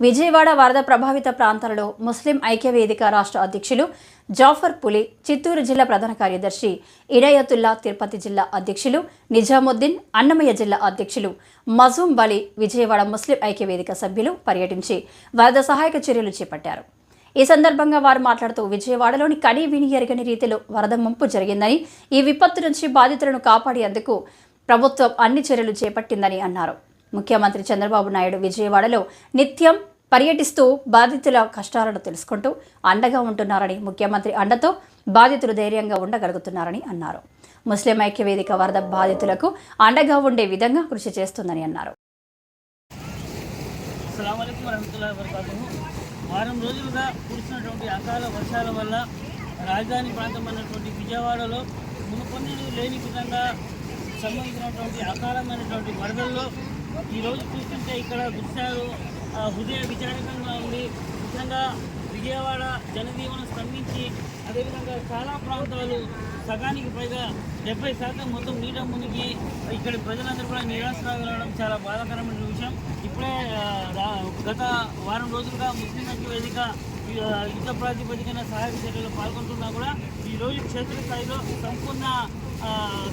విజయవాడ వరద ప్రభావిత ప్రాంతాలలో ముస్లిం ఐక్యవేదిక రాష్ట్ర అధ్యక్షులు జాఫర్ పులి చిత్తూరు జిల్లా ప్రధాన కార్యదర్శి ఇడయతుల్లా తిరుపతి జిల్లా అధ్యక్షులు నిజాముద్దీన్ అన్నమయ్య జిల్లా అధ్యక్షులు మజూం బలి విజయవాడ ముస్లిం ఐక్యవేదిక సభ్యులు పర్యటించి వరద సహాయక చర్యలు చేపట్టారు. ఈ సందర్భంగా వారు మాట్లాడుతూ విజయవాడలోని కని విని ఎరగని రీతిలో వరద ముంపు జరిగిందని ఈ విపత్తు నుంచి బాధితులను కాపాడేందుకు ప్రభుత్వం అన్ని చర్యలు చేపట్టిందని అన్నారు. ముఖ్యమంత్రి చంద్రబాబు నాయుడు విజయవాడలో నిత్యం పర్యటిస్తూ బాధితుల కష్టాలను తెలుసుకుంటూ అండగా ఉంటున్నారని ముఖ్యమంత్రి అండతో బాధితులు ధైర్యంగా ఉండగలుగుతున్నారని అన్నారు. ముస్లిం ఐక్యవేదిక వరద బాధితులకు అండగా ఉండే విధంగా కృషి చేస్తుందని అన్నారు. వారం రోజులుగా కురిసినటువంటి అకాల వర్షాల వల్ల రాజధాని ప్రాంతం అన్నటువంటి విజయవాడలో మునుపొన్నెలు లేని విధంగా సంబంధించినటువంటి అకాలమైనటువంటి వరదల్లో ఈరోజు చూస్తుంటే ఇక్కడ దృశ్యాలు హృదయ విచారకంగా ఉంది. ముఖ్యంగా విజయవాడ జనజీవనం స్తంభించి అదేవిధంగా చాలా ప్రాంతాలు సగానికి పైగా డెబ్బై శాతం మొత్తం నీట మునిగి ఇక్కడ ప్రజలందరూ కూడా నిరాశగా వెళ్ళడం చాలా బాధాకరమైన విషయం. ఇప్పుడే గత వారం రోజులుగా ముస్లిం ఐక్య వేదిక యుద్ధ ప్రాతిపదికన సహాయక చర్యలు పాల్గొంటున్నా కూడా ఈ రోజు క్షేత్రస్థాయిలో సంపూర్ణ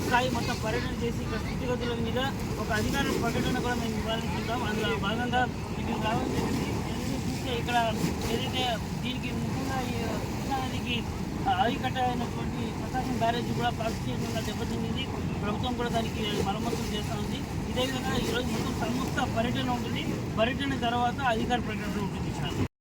స్థాయి మొత్తం పర్యటన చేసి ఇక్కడ స్థితిగతుల మీద ఒక అధికార ప్రకటన కూడా మేము ఇవ్వాలనుకుంటాం అందులో భాగంగా ఇక్కడ రావడం జరిగింది. చూస్తే ఇక్కడ ఏదైతే దీనికి ముఖ్యంగా ఈ కృష్ణా నదికి అరికట్ట అయినటువంటి ప్రకాశం బ్యారేజ్ కూడా పాక్షికంగా దెబ్బతింది. ప్రభుత్వం కూడా దానికి మరమ్మతులు చేస్తూ ఉంది. ఇదే విధంగా ఈరోజు మొత్తం సంస్థ పర్యటన ఉంటుంది. పర్యటన తర్వాత అధికార ప్రకటన ఉంటుంది. చాలా